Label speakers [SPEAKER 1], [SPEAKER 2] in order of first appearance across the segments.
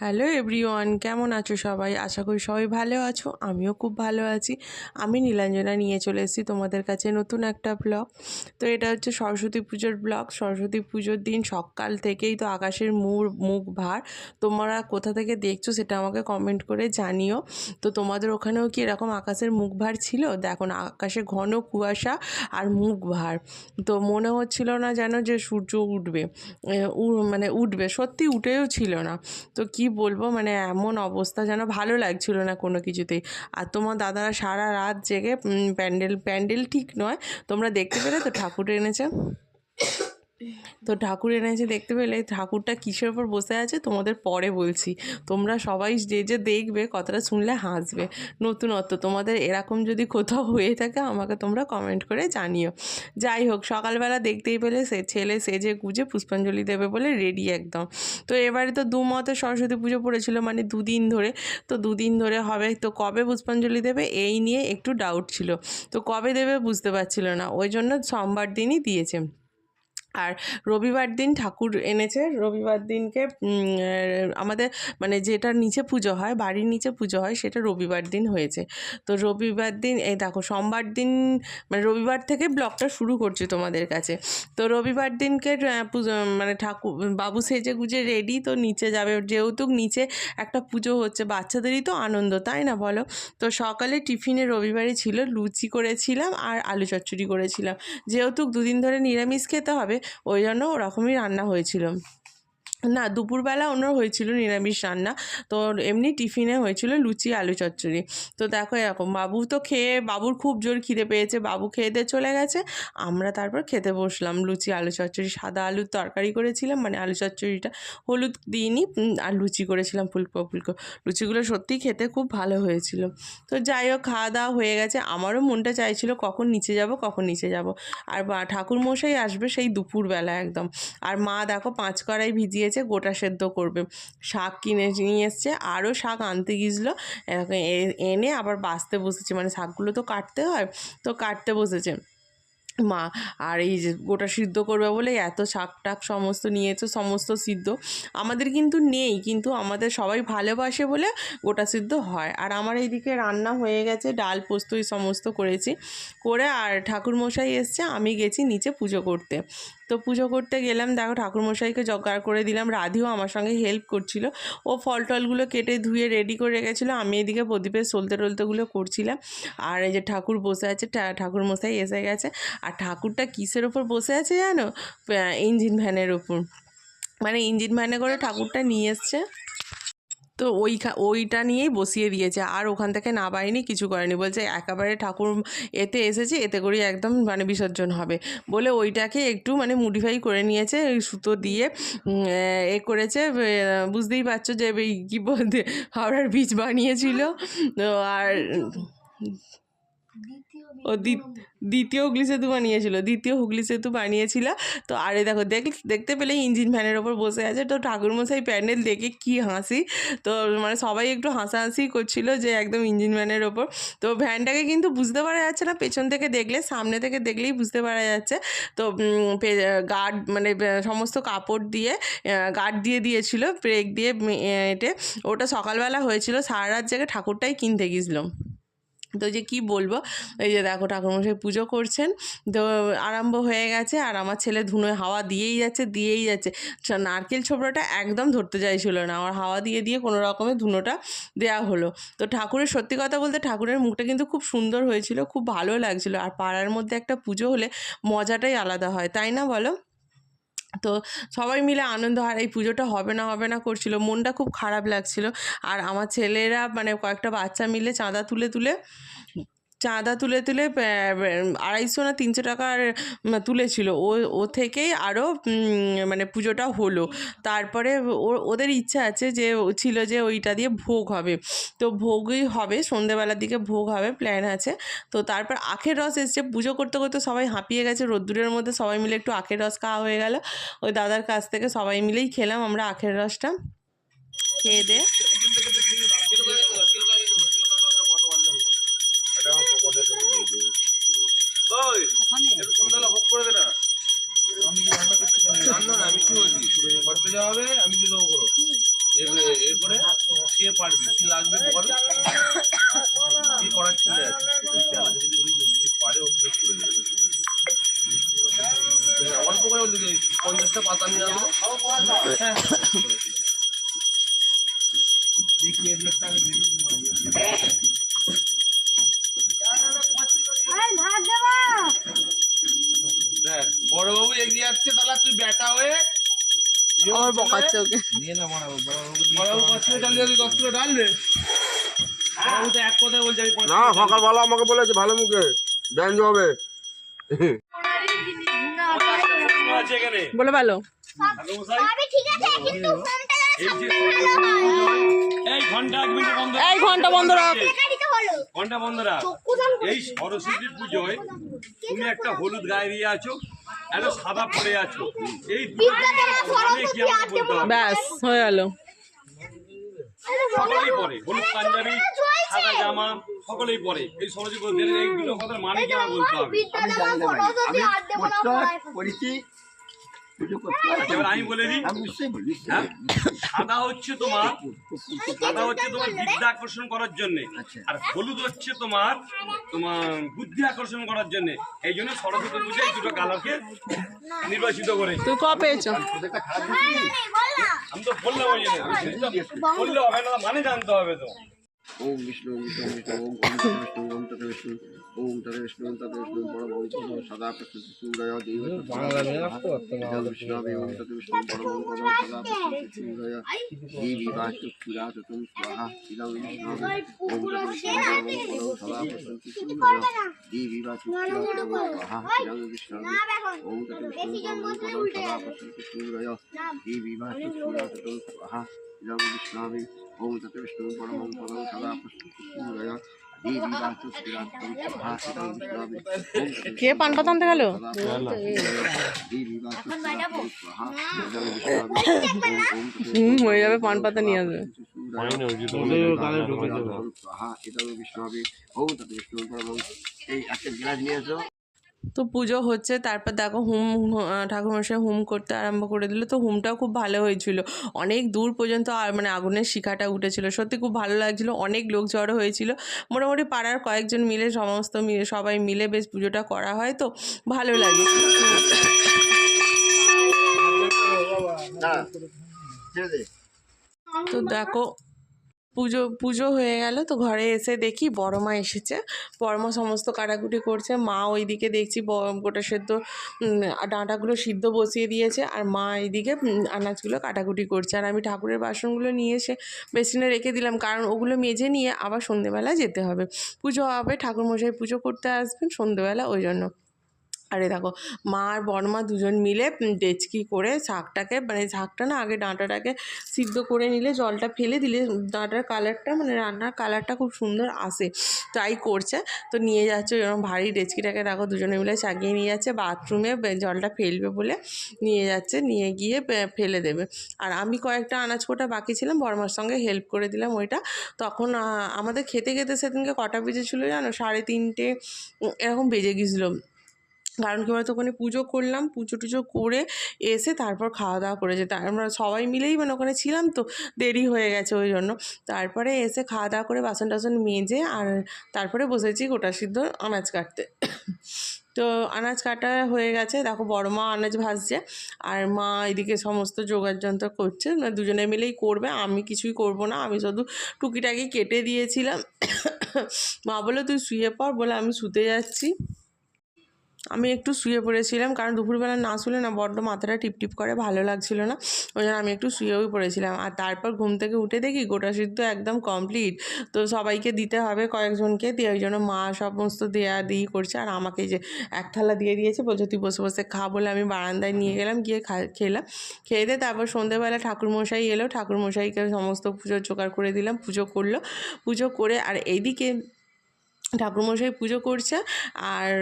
[SPEAKER 1] Hello everyone, কেমন আছো সবাই? আশা করি সবাই ভালো আছো, আমিও খুব ভালো আছি। আমি নীলাঞ্জনা নিয়ে চলে এসেছি তোমাদের কাছে নতুন একটা ব্লগ তো এটা হচ্ছে সরস্বতী পুজোর ব্লগ সরস্বতী পুজোর দিন সকাল থেকেই তো আকাশের মুখ মুখ ভার। তোমরা কোথা থেকে দেখছ সেটা আমাকে কমেন্ট করে জানিও। তো তোমাদের ওখানেও কি এরকম আকাশের মুখ ভার ছিল? দেখো না, আকাশে ঘন কুয়াশা আর মুখ ভার। তো মনে হচ্ছিল না যেন যে সূর্য উঠবে। মানে উঠবে। সত্যি উঠেও ছিল না। তো কি বলব? মানে এমন অবস্থা যেন ভালো লাগছিল না কোনো কিছুতেই। আর তোমার দাদারা সারা রাত জেগে প্যান্ডেল প্যান্ডেল ঠিক নয়। তোমরা দেখতে পেলে তো? ঠাকুর এনেছে? তো ঠাকুর এনেছে দেখতে পেলে, ঠাকুরটা কিসের ওপর বসে আছে? তোমাদের পরে বলছি। তোমরা সবাই যে যে দেখবে, কথাটা শুনলে হাসবে। নতুনত্ব, তোমাদের এরকম যদি কোথাও হয়ে থাকে, আমাকে তোমরা কমেন্ট করে জানিও। যাই হোক, সকালবেলা দেখতেই পেলে সে ছেলে সেজে গুজে পুষ্পাঞ্জলি দেবে বলে রেডি একদম। তো এবারে তো দু মতে সরস্বতী পুজো পড়েছিল মানে দুদিন ধরে। তো দুদিন ধরে হবে, তো কবে পুষ্পাঞ্জলি দেবে? এই নিয়ে একটু ডাউট ছিল। তো কবে দেবে বুঝতে পারছিল না। ওই জন্য সোমবার দিনই দিয়েছে। আর রবিবার দিন ঠাকুর এনেছে। রবিবার দিনকে আমাদের মানে যেটা নিচে পুজো হয়, বাড়ির নিচে পুজো হয়, সেটা রবিবার দিন হয়েছে। তো রবিবার দিন, এই দেখো সোমবার দিন মানে রবিবার থেকে ব্লগটা শুরু করছি তোমাদের কাছে। তো রবিবার দিনকে পুজো মানে ঠাকুর, বাবু সেজে গুজে রেডি তো নিচে যাবে। যেহেতু নিচে একটা পুজো হচ্ছে, বাচ্চাদেরই তো আনন্দ, তাই না বলো? তো সকালে টিফিনে রবিবারে ছিল, লুচি করেছিলাম আর আলু চচ্চড়ি করেছিলাম। যেহেতু দুদিন ধরে নিরামিষ খেতে হবে ওই জন্য ওরকমই রান্না হয়েছিল। না, দুপুরবেলা ওনার হয়েছিল নিরামিষ রান্না। তো এমনি টিফিনে হয়েছিল লুচি, আলু চচ্চড়ি। তো দেখো এরকম, বাবু তো খেয়ে, বাবুর খুব জোর খিদে পেয়েছে, বাবু খেয়ে দিয়ে চলে গেছে। আমরা তারপর খেতে বসলাম, লুচি, আলু চচ্চড়ি, সাদা আলুর তরকারি করেছিলাম মানে আলু চচ্চড়িটা হলুদ দিইনি আর লুচি করেছিলাম ফুলকো ফুলকো। লুচিগুলো সত্যিই খেতে খুব ভালো হয়েছিল। তো যাই হোক, খাওয়া দাওয়া হয়ে গেছে। আমারও মনটা চাইছিল কখন নিচে যাব, কখন নিচে যাব। আর ঠাকুর মশাই আসবে সেই দুপুরবেলা একদম। আর মা দেখো পাঁচ কড়াই ভিজিয়েছে। গোটা সেদ্ধ করবে। শাক কিনে, নিয়ে এসছে, আরও শাক আনতে গিয়েছিল। এনে আবার বাঁচতে বসেছে। মানে শাকগুলো তো কাটতে হয়, তো কাটতে বসেছে। মা, আর এই যে গোটা সিদ্ধ করবে বলে এত শাক টাক সমস্ত নিয়েছে, সমস্ত সিদ্ধ। আমাদের কিন্তু নেই, কিন্তু আমাদের সবাই ভালোবাসে বলে গোটা সিদ্ধ হয়। আর আমার এইদিকে রান্না হয়ে গেছে, ডাল পোস্ত এই সমস্ত করেছি। করে আর ঠাকুর মশাই এসছে, আমি গেছি নিচে পুজো করতে। তো পুজো করতে গেলাম। দেখো ঠাকুরমশাইকে জোগাড় করে দিলাম। রাধিও আমার সঙ্গে হেল্প করছিল। ও ফল টলগুলো কেটে ধুয়ে রেডি করে রেখেছিলো। আমি এদিকে প্রদীপের সলতে টলতেগুলো করছিলাম। আর এই যে ঠাকুর বসে আছে ঠাকুরমশাই এসে গেছে। আর ঠাকুরটা কিসের ওপর বসে আছে জানো? ইঞ্জিন ভ্যানের ওপর মানে ইঞ্জিন ভ্যানে করে ঠাকুরটা নিয়ে এসছে। তো ওইখা, ওইটা নিয়েই বসিয়ে দিয়েছে। আর ওখান থেকে না বাড়িনি কিছু করেনি। বলছে, একেবারে ঠাকুর এতে এসেছে, এতে করেই একদম মানে বিসর্জন হবে। বলে ওইটাকে একটু মানে মডিফাই করে নিয়েছে সুতো দিয়ে এ করেছে। বুঝতেই পারছ যে কী বলতে, হাওড়ার বীজ বানিয়েছিল। আর ও দ্বি- দ্বিতীয় হুগলি সেতু বানিয়েছিল, দ্বিতীয় হুগলি সেতু বানিয়েছিল। তো আরে দেখো দেখ দেখতে পেলে ইঞ্জিন ভ্যানের ওপর বসে আছে। তো ঠাকুরমশাই প্যান্ডেল দেখে কি হাসি। তো মানে সবাই একটু হাসাহাসি করছিল যে একদম ইঞ্জিন ভ্যানের ওপর। তো ভ্যানটাকে কিন্তু বুঝতে পারা যাচ্ছে না, পেছন থেকে দেখলে, সামনে থেকে দেখলেই বুঝতে পারা যাচ্ছে। তো গার্ড মানে সমস্ত কাপড় দিয়ে গার্ড দিয়ে দিয়েছিল, ব্রেক দিয়ে এটে। ওটা সকালবেলা হয়েছিল, সারা রাত জেগে ঠাকুরটাই কিনতে গিয়েছিলাম তো যে কি বলব? এই যে দেখো ঠাকুরমশাই পুজো করছেন, তো আরম্ভ হয়ে গেছে আর আমার ছেলে ধুনোয় হাওয়া দিয়েই যাচ্ছে দিয়েই যাচ্ছে। নারকেল ছোবড়াটা একদম ধরতে চাইছিল না। আমার হাওয়া দিয়ে দিয়ে কোনো রকমে ধুনোটা দেওয়া হলো। তো ঠাকুরের সত্যি কথা বলতে ঠাকুরের মুখটা কিন্তু খুব সুন্দর হয়েছিল, খুব ভালো লাগছিল। আর পাড়ার মধ্যে একটা পুজো হলে মজাটাই আলাদা হয়, তাই না বলো? তো সবাই মিলে আনন্দ, আর, এই পুজোটা হবে না হবে না করছিল। মনটা খুব খারাপ লাগছিল। আর আমার ছেলেরা মানে কয়েকটা বাচ্চা মিলে চাঁদা তুলে তুলে চাঁদা তুলে তুলে আড়াইশো না তিনশো টাকার তুলেছিল। ও ও থেকেই আরও মানে পুজোটা হলো। তারপরে ওদের ইচ্ছা আছে যে ছিল যে ওইটা দিয়ে ভোগ হবে। তো ভোগই হবে, সন্ধেবেলার দিকে ভোগ হবে প্ল্যান আছে। তো তারপর আখের রস এসছে। পুজো করতে করতে সবাই হাঁপিয়ে গেছে। রোদ্দুরের মধ্যে সবাই মিলে একটু আখের রস খাওয়া হয়ে গেল। ওই দাদার কাছ থেকে সবাই মিলেই খেলাম আমরা আখের রসটা। খেয়ে দে।
[SPEAKER 2] দেওয়া হবে আমি দিয়ে দেবো করো এরপরে সে পারবে কি লাগবে বল। কি করার ছেলে? আছে যদি যদি পারে ওকে করে দেবে অল্প করে ওদিকে পঞ্চাশটা পাতা নিয়ে যাব দেখি এর দেখ বড়বাবু এগিয়ে আসছে তাহলে তুই ব্যাটা হয়ে
[SPEAKER 1] আমার বকাচ্ছে ওকে।
[SPEAKER 2] বড়বাবু পাঁচ কিলো চাল দিয়ে দশ কিলো ডালবে বড়বাবু তো এক কথায় বলছে আমি পাঁচ
[SPEAKER 3] না সকালবেলা আমাকে বলেছে ভালো মুখে। ব্যঞ্জ হবে।
[SPEAKER 1] বলে ভালো।
[SPEAKER 2] হ্যালো মশাই
[SPEAKER 4] আমি ঠিক আছে কিন্তু ফোনটা
[SPEAKER 2] এই ঘণ্টা এক বন্ধ
[SPEAKER 1] ঘণ্টা বন্ধ রাখ।
[SPEAKER 2] ঘণ্টা বন্ধ এই সরস্বতী পুজোয় তুমি একটা হলুদ গায়ে দিয়ে আছো একটা সাদা পরে আছো। এই দুটো কি আমাকে বলতে হবে
[SPEAKER 1] ব্যাস হয়ে গেল।
[SPEAKER 2] সকলেই পরে হলুদ পাঞ্জাবি সাদা জামা সকলেই পরে এই সরস্বতী এই দুটো কথার মানে কি আমাকে বলতে হবে।
[SPEAKER 3] আমি
[SPEAKER 2] আচ্ছা, এবার আমি দিই
[SPEAKER 3] আমি নিশ্চয়ই বলি
[SPEAKER 2] হ্যাঁ সাদা হচ্ছে তোমার সাদা হচ্ছে তোমার বিদ্যা আকর্ষণ করার জন্য আর হলুদ হচ্ছে তোমার তোমার বুদ্ধি আকর্ষণ করার জন্য এই জন্য সরস্বতী পুজো এই দুটো কালারকে নির্বাচিত করে
[SPEAKER 1] তুই ক পেয়েছ
[SPEAKER 2] আমি তো বললাম ওই জন্য বললে হবে না মানে জানতে হবে তো
[SPEAKER 3] ওম বিষ্ণু বিষ্ণু বিষ্ণু ওম বিষ্ণু বিষ্ণু ওম বিষ্ণু পরম পদ সদা প্রস্তুতি সূর্য দেব বাংলা বিষ্ণু ওম তত বিষ্ণু পরম পদ সদা প্রস্তুতি সূর্য দেবী বাস্তু পুরাততম স্বাহা ইদং বিষ্ণু ওম তত বিষ্ণু পরম পদ সদা প্রস্তুতি সূর্য দেবী বাস্তু পুরাততম স্বাহা ইদং বিষ্ণু ওম তত বিষ্ণু পরম পদ সদা প্রস্তুতি সূর্য দেবী বাস্তু পুরাততম স্বাহা ইদং বিষ্ণু
[SPEAKER 1] কে পান পাতা আনতে গেল? হুম হয়ে যাবে পান পাতা নিয়ে আসবে।
[SPEAKER 3] এই একটা গ্লাস নিয়ে এসো।
[SPEAKER 1] তো পুজো হচ্ছে তারপর দেখো হুম ঠাকুরমশাই হুম করতে আরম্ভ করে দিল। তো হুমটাও খুব ভালো হয়েছিল। অনেক দূর পর্যন্ত আর মানে আগুনের শিখাটা উঠেছিল। সত্যি খুব ভালো লাগছিল অনেক লোক জড়ো হয়েছিল। মোটামুটি পাড়ার কয়েকজন মিলে সমস্ত মিলে সবাই মিলে বেশ পুজোটা করা হয়। তো ভালো লাগে।
[SPEAKER 3] দে
[SPEAKER 1] তো দেখো পুজো পুজো হয়ে গেল তো ঘরে এসে দেখি বড় মা এসেছে। বড় মা সমস্ত কাটাকুটি করছে। মা ওইদিকে দেখছি গোটা সেদ্ধ ডাঁটাগুলো সিদ্ধ বসিয়ে দিয়েছে। আর মা এইদিকে আনাজগুলো কাটাকুটি করছে। আর আমি ঠাকুরের বাসনগুলো নিয়ে এসে বেসিনে রেখে দিলাম। কারণ ওগুলো মেজে নিয়ে আবার সন্ধেবেলা যেতে হবে। পুজো হবে, ঠাকুরমশাই পুজো করতে আসবেন সন্ধেবেলা ওই জন্য। আরে দেখো, মা আর বড়মা দুজন মিলে ডেচকি করে শাকটাকে মানে শাকটা না আগে ডাঁটাটাকে সিদ্ধ করে নিলে, জলটা ফেলে দিলে ডাঁটার কালারটা মানে রান্নার কালারটা খুব সুন্দর আসে। তাই করছে। তো নিয়ে যাচ্ছে এরকম ভারী ডেচকিটাকে, দেখো দুজনে মিলে চাগিয়ে নিয়ে যাচ্ছে বাথরুমে জলটা ফেলবে বলে নিয়ে যাচ্ছে, নিয়ে গিয়ে ফেলে দেবে। আর আমি কয়েকটা আনাজ কোটা বাকি ছিলাম বড়মার সঙ্গে হেল্প করে দিলাম ওইটা। তখন আমাদের খেতে খেতে সেদিনকে কটা বেজেছিল জানো? সাড়ে তিনটে এরকম বেজে গিয়েছিল। কারণ কি বলতো? ওখানে পুজো করলাম, পুজো টুজো করে এসে তারপর খাওয়া দাওয়া করেছে তার আমরা সবাই মিলেই মানে ওখানে ছিলাম তো, দেরি হয়ে গেছে ওই জন্য। তারপরে এসে খাওয়া দাওয়া করে বাসন টাসন মেজে আর তারপরে বসেছি গোটা সিদ্ধ আনাজ কাটতে। তো আনাজ কাটা হয়ে গেছে। দেখো বড় মা আনাজ ভাজছে আর মা এদিকে সমস্ত জোগাড় যন্ত্র করছে। মানে দুজনে মিলেই করবে, আমি কিছুই করব না। আমি শুধু টুকিটাকি কেটে দিয়েছিলাম। মা বলে তুই শুয়ে পড়। বলে আমি শুতে যাচ্ছি। আমি একটু শুয়ে পড়েছিলাম, কারণ দুপুরবেলা না শুলে না বড্ড মাথাটা টিপটিপ করে, ভালো লাগছিল না। ওই জন্য আমি একটু শুয়েও পড়েছিলাম। আর তারপর ঘুম থেকে উঠে দেখি গোটা সিদ্ধ একদম কমপ্লিট তো সবাইকে দিতে হবে কয়েকজনকে, দিয়ে ওই জন্য মা সমস্ত দেয়া দিই করছে। আর আমাকে যে এক থালা দিয়ে দিয়েছে, বলছে তুই বসে বসে খা বলে আমি বারান্দায় নিয়ে গেলাম, গিয়ে খেলাম। খেয়ে দিয়ে তারপর সন্ধেবেলা ঠাকুরমশাই এলো, ঠাকুরমশাইকে সমস্ত পুজো জোগাড় করে দিলাম, পুজো করল। পুজো করে আর এইদিকে ঠাকুরমশাই পুজো করছে। আর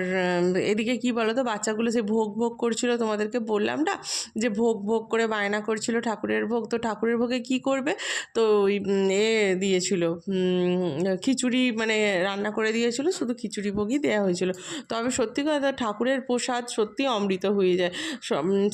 [SPEAKER 1] এদিকে কি বলো তো বাচ্চাগুলো সে ভোগ ভোগ করছিল, তোমাদেরকে বললাম না যে ভোগ ভোগ করে বায়না করছিল ঠাকুরের ভোগ। তো ঠাকুরের ভোগে কি করবে? তো ওই এ দিয়েছিল খিচুড়ি মানে রান্না করে দিয়েছিল, শুধু খিচুড়ি ভোগই দেওয়া হয়েছিল। তবে সত্যি কথা, ঠাকুরের প্রসাদ সত্যি অমৃত হয়ে যায়।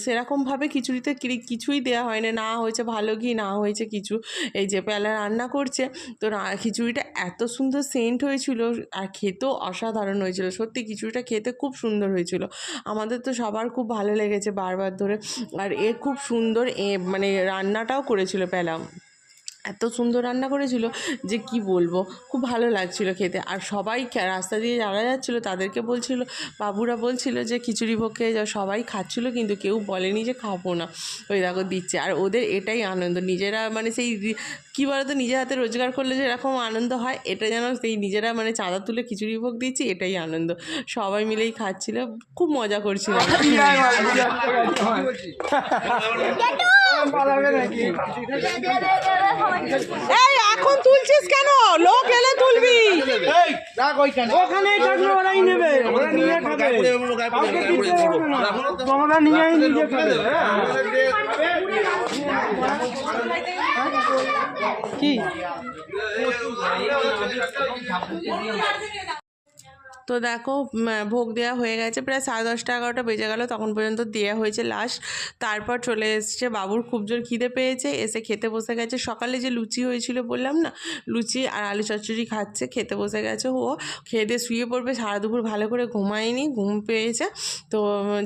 [SPEAKER 1] সেরকমভাবে খিচুড়িতে কিছুই দেওয়া হয় না না হয়েছে ভালো ঘি, না হয়েছে কিছু। এই যে পেলা রান্না করছে, তো খিচুড়িটা এত সুন্দর সেন্ট হয়েছিল, আর খেতেও অসাধারণ হয়েছিল। সত্যি খিচুড়িটা খেতে খুব সুন্দর হয়েছিল। আমাদের তো সবার খুব ভালো লেগেছে বারবার ধরে। আর এ খুব সুন্দর এ মানে রান্নাটাও করেছিল পেলা এত সুন্দর রান্না করেছিল যে কি বলব? খুব ভালো লাগছিল খেতে। আর সবাই রাস্তা দিয়ে যারা যাচ্ছিল তাদেরকে বলছিল বাবুরা বলছিল যে খিচুড়ি ভোগ খেয়ে যাও সবাই খাচ্ছিল কিন্তু কেউ বলেনি যে খাব না। ওই দেখো দিচ্ছে। আর ওদের এটাই আনন্দ। নিজেরা মানে সেই কী বলতো নিজের হাতে রোজগার করলে যেরকম আনন্দ হয় এটা যেন সেই নিজেরা মানে চাঁদা তুলে খিচুড়ি ভোগ দিচ্ছি এটাই আনন্দ। সবাই মিলেই খাচ্ছিল খুব মজা করছিল এই এখন তুলছিস কেন? লোক এলে তুলবি।
[SPEAKER 5] ওখানে থাকলে ওরাই নেবে ওরা নিয়ে খাবে। তোমরা নিয়েই নিজে খাবে।
[SPEAKER 1] কি? তো দেখো ভোগ দেওয়া হয়ে গেছে। প্রায় সাড়ে দশটা, এগারোটা বেজে গেল, তখন পর্যন্ত দেওয়া হয়েছে লাস্ট তারপর চলে এসছে বাবুর, খুব জোর খিদে পেয়েছে, এসে খেতে বসে গেছে। সকালে যে লুচি হয়েছিল বললাম না, লুচি আর আলু চচ্চড়ি খাচ্ছে, খেতে বসে গেছে ও। খেয়ে দিয়ে শুয়ে পড়বে, সারা দুপুর ভালো করে ঘুমায়নি, ঘুম পেয়েছে। তো,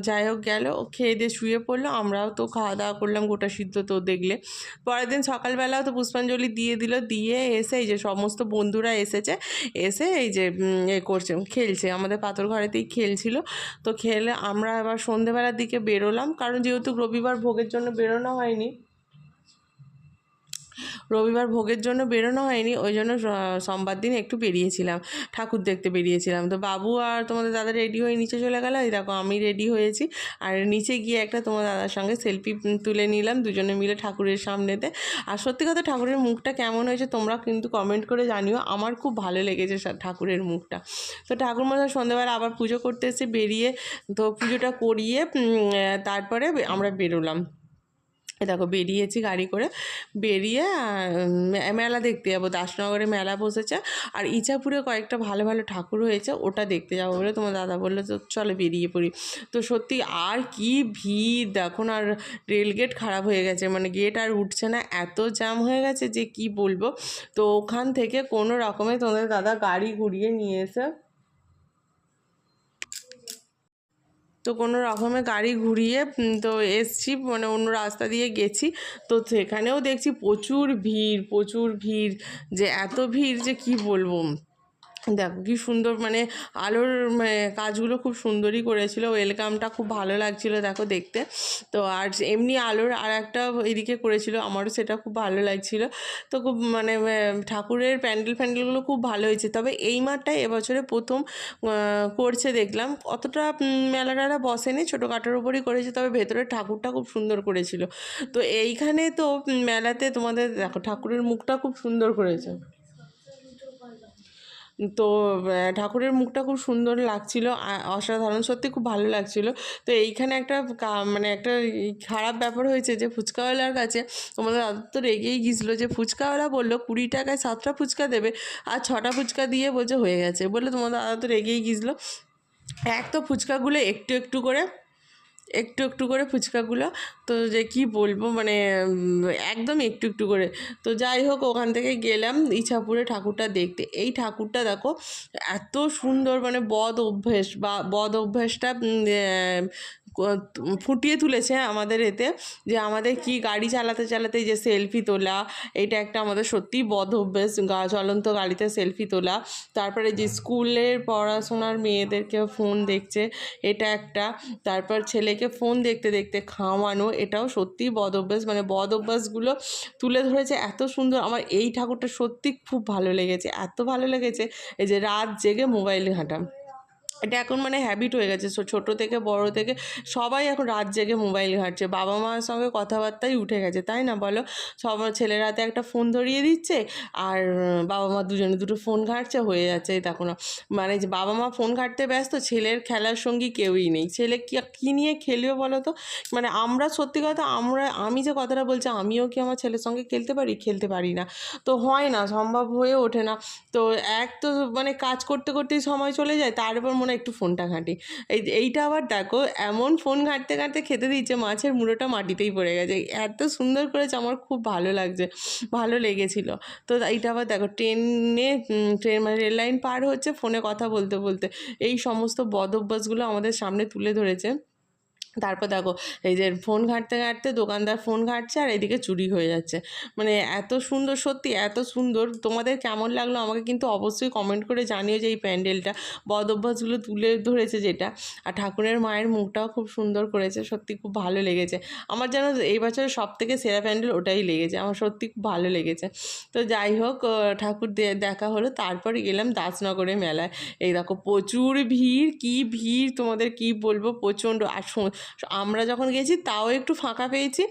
[SPEAKER 1] যাই হোক গেল খেয়ে দিয়ে শুয়ে পড়ল, আমরাও তো খাওয়া দাওয়া করলাম গোটা সিদ্ধ তো দেখলে। পরের দিন সকালবেলাও তো পুষ্পাঞ্জলি দিয়ে দিল, দিয়ে এসে এই যে সমস্ত বন্ধুরা এসেছে, এসে এই যে এ করছে খেলছে। আমাদের পাথর ঘরেতেই খেলছিল। তো খেলে আমরা আবার সন্ধেবেলার দিকে বেরোলাম। কারণ যেহেতু রবিবার ভোগের জন্য বেরোনো হয়নি রবিবার ভোগের জন্য বেরোনো হয়নি, ওই জন্য সোমবার দিন একটু বেরিয়েছিলাম, ঠাকুর দেখতে বেরিয়েছিলাম। তো বাবু আর তোমাদের দাদা রেডি হয়ে নিচে চলে গেল, এই দেখো আমি রেডি হয়েছি। আর নিচে গিয়ে একটা তোমার দাদার সঙ্গে সেলফি তুলে নিলাম, দুজনে মিলে ঠাকুরের সামনেতে। আর সত্যি কথা ঠাকুরের মুখটা কেমন হয়েছে তোমরা কিন্তু কমেন্ট করে জানিও, আমার খুব ভালো লেগেছে ঠাকুরের মুখটা। তো ঠাকুর মশাই সন্ধ্যেবেলা আবার পুজো করতে এসে বেরিয়ে তো পুজোটা করিয়ে তারপরে আমরা বেরোলাম। এ দেখো বেরিয়েছি গাড়ি করে। বেরিয়ে মেলা দেখতে যাব। দাসনগরে মেলা বসেছে। আর ইচাপুরে কয়েকটা ভালো ভালো ঠাকুর হয়েছে, ওটা দেখতে যাব বলে তোমার দাদা বলল, তো চলো বেরিয়ে পড়ি। তো সত্যি আর কি ভিড় দেখো না আর রেলগেট খারাপ হয়ে গেছে। মানে গেট আর উঠছে না, এত জ্যাম হয়ে গেছে যে কি বলব? তো ওখান থেকে কোনো রকমে তোমাদের দাদা গাড়ি ঘুরিয়ে নিয়ে এসে তো কোনো রকমে গাড়ি ঘুরিয়ে তো এসছি মানে অন্য রাস্তা দিয়ে গেছি। তো সেখানেও দেখছি প্রচুর ভিড় প্রচুর ভিড়, যে এত ভিড় যে কি বলব? দেখো, কি সুন্দর মানে আলোর মানে কাজগুলো খুব সুন্দরই করেছিল। ওয়েলকামটা খুব ভালো লাগছিল, দেখো দেখতে। তো আর এমনি আলোর আর একটা এদিকে করেছিল, আমারও সেটা খুব ভালো লাগছিল। তো খুব মানে ঠাকুরের প্যান্ডেল ফ্যান্ডেলগুলো খুব ভালো হয়েছে। তবে এই মাঠটায় এবছরে প্রথম করছে দেখলাম। অতটা মেলাটারা বসেনি, ছোটোখাটোর উপরই করেছে, তবে ভেতরের ঠাকুরটা খুব সুন্দর করেছিল। তো এইখানে তো মেলাতে তোমাদের, দেখো ঠাকুরের মুখটা খুব সুন্দর করেছে। তো ঠাকুরের মুখটা খুব সুন্দর লাগছিল অসাধারণ, সত্যি খুব ভালো লাগছিল। তো এইখানে একটা মানে একটা খারাপ ব্যাপার হয়েছে যে, ফুচকাওয়ালার কাছে তোমাদের দাদা তো রেগেই গিয়েছিল যে, ফুচকাওয়ালা বলল কুড়ি টাকায় সাতটা ফুচকা দেবে আর ছটা ফুচকা দিয়ে বলছে হয়ে গেছে। বললে তোমাদের দাদা তো রেগেই গিয়েছিল। এক তো ফুচকাগুলো একটু একটু করে একটু একটু করে ফুচকাগুলো। তো যে কি বলব মানে একদম একটু একটু করে। তো যাই হোক, ওখান থেকে গেলাম ইছাপুরে ঠাকুরটা দেখতে। এই ঠাকুরটা দেখো, এত সুন্দর মানে বদ অভ্যেস বা বদ অভ্যাসটা ফুটিয়ে তুলেছে আমাদের এতে যে আমাদের কি গাড়ি চালাতে চালাতে যে সেলফি তোলা, এটা একটা আমাদের সত্যিই বদ অভ্যেস, গা চলন্ত গাড়িতে সেলফি তোলা। তারপরে যে স্কুলের পড়াশোনার মেয়েদেরকে ফোন দেখছে, এটা একটা। তারপর ছেলেকে ফোন দেখতে দেখতে খাওয়ানো, এটাও সত্যিই বদ অভ্যাস। মানে বদ অভ্যাসগুলো তুলে ধরেছে, এত সুন্দর। আমার এই ঠাকুরটা সত্যি খুব ভালো লেগেছে, এত ভালো লেগেছে, এই যে রাত জেগে মোবাইল ঘাঁটা এটা এখন মানে হ্যাবিট হয়ে গেছে। ছোট থেকে, বড় থেকে সবাই এখন রাত জেগে মোবাইল ঘাঁটছে। বাবা মার সঙ্গে কথাবার্তাই উঠে গেছে, তাই না বলো? সব ছেলের হাতে একটা ফোন ধরিয়ে দিচ্ছে আর বাবা মা দুজনে দুটো ফোন ঘাঁটছে, হয়ে যাচ্ছে এই দেখো না। মানে যে বাবা মা ফোন ঘাঁটতে ব্যস্ত, ছেলের খেলার সঙ্গী কেউই নেই। ছেলে কি, কী নিয়ে খেলবে বলো তো? মানে আমরা সত্যি কথা, আমরা, আমি যে কথাটা বলছি, আমিও কি আমার ছেলের সঙ্গে খেলতে পারি? খেলতে পারি না। তো হয় না, সম্ভব হয়ে ওঠে না। তো এক তো মানে কাজ করতে করতেই সময় চলে যায় তারপর মনে একটু ফোনটা ঘাঁটি। এই এইটা আবার দেখো, এমন ফোন ঘাঁটতে ঘাঁটতে খেতে দিচ্ছে, মাছের মুড়োটা মাটিতেই পড়ে গেছে। এত সুন্দর করেছে, আমার খুব ভালো লাগছে, ভালো লেগেছিল। তো এইটা আবার দেখো, ট্রেনে ট্রেন মানে রেল লাইন পার হচ্ছে, ফোনে কথা বলতে বলতে। এই সমস্ত বদ অভ্যাসগুলো আমাদের সামনে তুলে ধরেছে। তারপর দেখো, এই যে ফোন ঘাঁটতে ঘাঁটতে দোকানদার ফোন ঘাঁটছে আর এদিকে চুরি হয়ে যাচ্ছে। মানে এত সুন্দর, সত্যি এত সুন্দর। তোমাদের কেমন লাগল আমাকে কিন্তু অবশ্যই কমেন্ট করে জানিও যে এই প্যান্ডেলটা। বদ অভ্যাসগুলো তুলে ধরেছে যেটা। আর ঠাকুরের মায়ের মুখটাও খুব সুন্দর করেছে, সত্যি খুব ভালো লেগেছে। আমার যেন এই বছর সব থেকে সেরা প্যান্ডেল ওটাই লেগেছে, আমার সত্যি খুব ভালো লেগেছে। তো যাই হোক ঠাকুর দেখা হলো। তারপর গেলাম দাসনগরে মেলায়। এই দেখো, প্রচুর ভিড়, কি ভিড় তোমাদের কি বলব? প্রচণ্ড। আর আমরা যখন গেছি তাও একটু ফাঁকা পেয়েছি।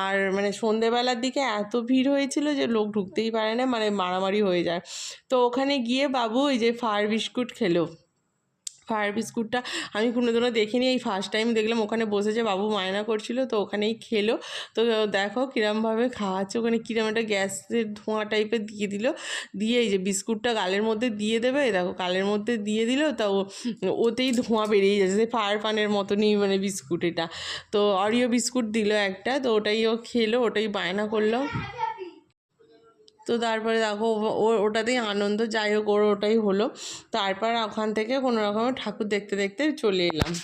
[SPEAKER 1] আর মানে সন্ধেবেলার দিকে এত ভিড় হয়েছিল যে লোক ঢুকতেই পারে না মানে মারামারি হয়ে যায়। তো ওখানে গিয়ে বাবু ওই যে ফার বিস্কুট খেলো। ফায়ার বিস্কুটটা আমি কোনোদিনও দেখিনি। এই ফার্স্ট টাইম দেখলাম ওখানে বসেছে বাবু মায়না করছিল, তো ওখানেই খেলো। তো দেখো কিরমভাবে খাওয়াচ্ছে, ওখানে কিরম একটা গ্যাসের ধোঁয়া টাইপের দিয়ে দিল। দিয়ে এই যে বিস্কুটটা গালের মধ্যে দিয়ে দেবে, দেখো গালের মধ্যে দিয়ে দিল, তা ওতেই ধোঁয়া বেরিয়ে যাচ্ছে, সেই ফায়ার পানের মতনই মানে বিস্কুট এটা। তো অরিও বিস্কুট দিল একটা, তো ওটাই ও খেলো, ওটাই বায়না করল। তো তারপরে দেখো ও- ওটাতেই আনন্দ, যাই হোক, ওর ওটাই হলো। তারপর ওখান থেকে কোনো রকমের ঠাকুর দেখতে দেখতে চলে এলাম।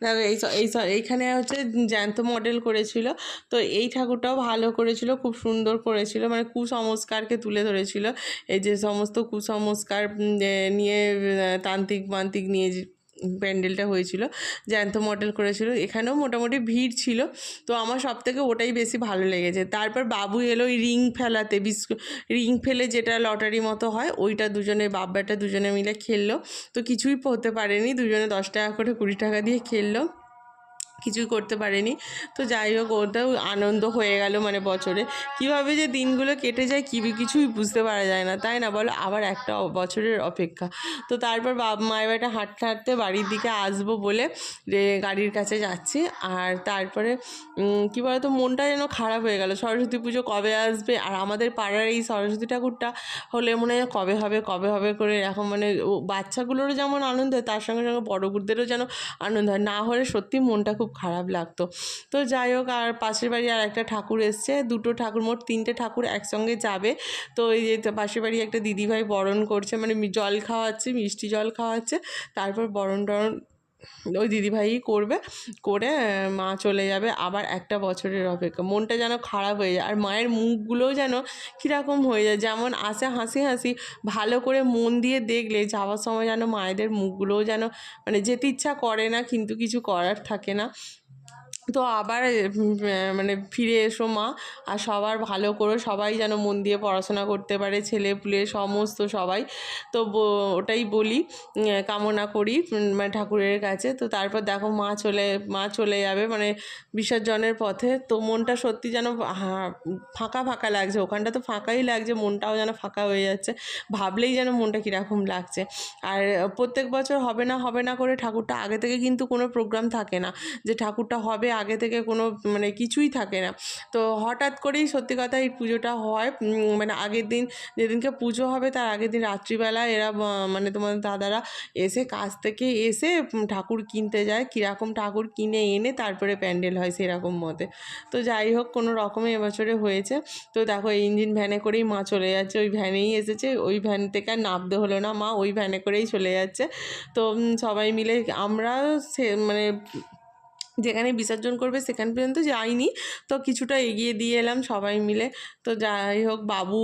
[SPEAKER 1] দেখো, এই এই এইখানে হচ্ছে জ্যান্ত মডেল করেছিল। তো এই ঠাকুরটাও ভালো করেছিল, খুব সুন্দর করেছিল মানে কুসংস্কারকে তুলে ধরেছিল। এই যে সমস্ত কুসংস্কার নিয়ে তান্ত্রিক মান্ত্রিক নিয়ে প্যান্ডেলটা হয়েছিল, জ্যান্ত মডেল করেছিল, এখানেও মোটামুটি ভিড় ছিল। তো আমার সব থেকে ওটাই বেশি ভালো লেগেছে। তারপর বাবু এলো ওই রিং ফেলাতে বিস্কুট রিং ফেলে যেটা লটারি মতো হয়, ওইটা দুজনে বাপ দুজনে মিলে খেললো। তো কিছুই হতে পারেনি, দুজনে দশ টাকা করে কুড়ি টাকা দিয়ে খেললো। কিছুই করতে পারেনি। তো যাই হোক, ওটাও আনন্দ হয়ে গেল মানে বছরে। কীভাবে যে দিনগুলো কেটে যায় কি কিছুই বুঝতে পারা যায় না। তাই না বলো? আবার একটা বছরের অপেক্ষা। তো তারপর বাপ মায়ের বাড়িটা হাঁটতে হাঁটতে বাড়ির দিকে আসব বলে গাড়ির কাছে যাচ্ছি। আর তারপরে কি বলতো, মনটা যেন খারাপ হয়ে গেল। সরস্বতী পুজো কবে আসবে? আর আমাদের পাড়ার এই সরস্বতী ঠাকুরটা হলে মনে হয় কবে হবে কবে হবে করে এখন মানে বাচ্চাগুলোরও যেমন আনন্দ হয়, তার সঙ্গে সঙ্গে বড়দেরও যেন আনন্দ হয়। না হলে সত্যি মনটা খুব খারাপ লাগতো। তো যাই হোক, আর পাশের বাড়ি আর একটা ঠাকুর এসছে। দুটো ঠাকুর, মোট তিনটে ঠাকুর একসঙ্গে যাবে। তো এই যে পাশের বাড়ি একটা দিদিভাই বরণ করছে মানে জল খাওয়াচ্ছে, মিষ্টি জল খাওয়াচ্ছে। তারপর বরণ টরণ ওই দিদিভাই করবে, করে মা চলে যাবে আবার একটা বছরের অপেক্ষা। মনটা যেন খারাপ হয়ে যায়। আর মায়ের মুখগুলোও যেন কীরকম হয়ে যায়। যেমন আসে হাসি হাসি, ভালো করে মন দিয়ে দেখলে যাওয়ার সময় যেন মায়েদের মুখগুলোও যেন মানে যেতে ইচ্ছা করে না, কিন্তু কিছু করার থাকে না। তো আবার মানে ফিরে এসো মা। আর সবার ভালো করো, সবাই যেন মন দিয়ে পড়াশোনা করতে পারে, ছেলে পুলে, সমস্ত সবাই। তো ওটাই বলি কামনা করি মানে ঠাকুরের কাছে। তো তারপর দেখো মা চলে মা চলে যাবে মানে বিসর্জনের পথে। তো মনটা সত্যি যেন ফাঁকা ফাঁকা লাগছে। ওখানটা তো ফাঁকাই লাগছে, মনটাও যেন ফাঁকা হয়ে যাচ্ছে। ভাবলেই যেন মনটা কীরকম লাগছে। আর প্রত্যেক বছর হবে না হবে না করে ঠাকুরটা আগে থেকে কিন্তু কোনো প্রোগ্রাম থাকে না। যে ঠাকুরটা হবে আগে থেকে কোনো মানে কিছুই থাকে না। তো হঠাৎ করেই সত্যি কথা এই পুজোটা হয় মানে আগের দিন যেদিনকে পুজো হবে তার আগের দিন রাত্রিবেলা এরা মানে তোমাদের দাদারা এসে কাজ থেকে এসে ঠাকুর কিনতে যায়, কীরকম ঠাকুর কিনে এনে তারপরে প্যান্ডেল হয় সেরকম মতে। তো যাই হোক, কোনো রকমে এবছরে হয়েছে। তো দেখো, এই ইঞ্জিন ভ্যানে করেই মা চলে যাচ্ছে, ওই ভ্যানেই এসেছে, ওই ভ্যান থেকে আর নামতে হলো না মা, ওই ভ্যানে করেই চলে যাচ্ছে। তো সবাই মিলে আমরা সে মানে যেখানে বিসর্জন করবে সেখান পর্যন্ত যাইনি। তো কিছুটা এগিয়ে দিয়ে এলাম সবাই মিলে। তো যাই হোক, বাবু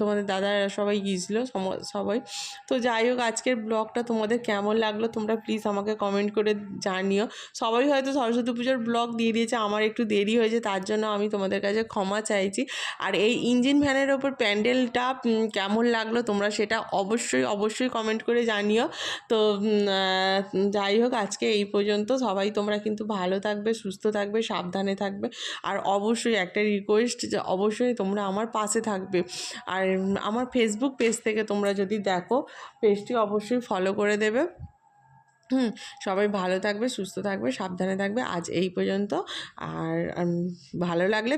[SPEAKER 1] তোমাদের দাদারা সবাই গিয়েছিল সবাই। তো যাই হোক, আজকের ব্লগটা তোমাদের কেমন লাগল তোমরা প্লিজ আমাকে কমেন্ট করে জানিও। সবাই হয়তো সরস্বতী পুজোর ব্লগ দিয়ে দিয়েছে, আমার একটু দেরি হয়েছে, তার জন্য আমি তোমাদের কাছে ক্ষমা চাইছি। আর এই ইঞ্জিন ভ্যানের ওপর প্যান্ডেলটা কেমন লাগল তোমরা সেটা অবশ্যই অবশ্যই কমেন্ট করে জানিও। তো যাই হোক, আজকে এই পর্যন্ত সবাই তোমরা কিন্তু ভালো থাকবে, সুস্থ থাকবে, সাবধানে থাকবে। আর অবশ্যই একটা রিকোয়েস্ট যে অবশ্যই তোমরা আমার পাশে থাকবে। আর আমার ফেসবুক পেজ থেকে তোমরা যদি দেখো পেজটি অবশ্যই ফলো করে দেবে। হুম, সবাই ভালো থাকবে, সুস্থ থাকবে, সাবধানে থাকবে। আজ এই পর্যন্ত। আর ভালো লাগলে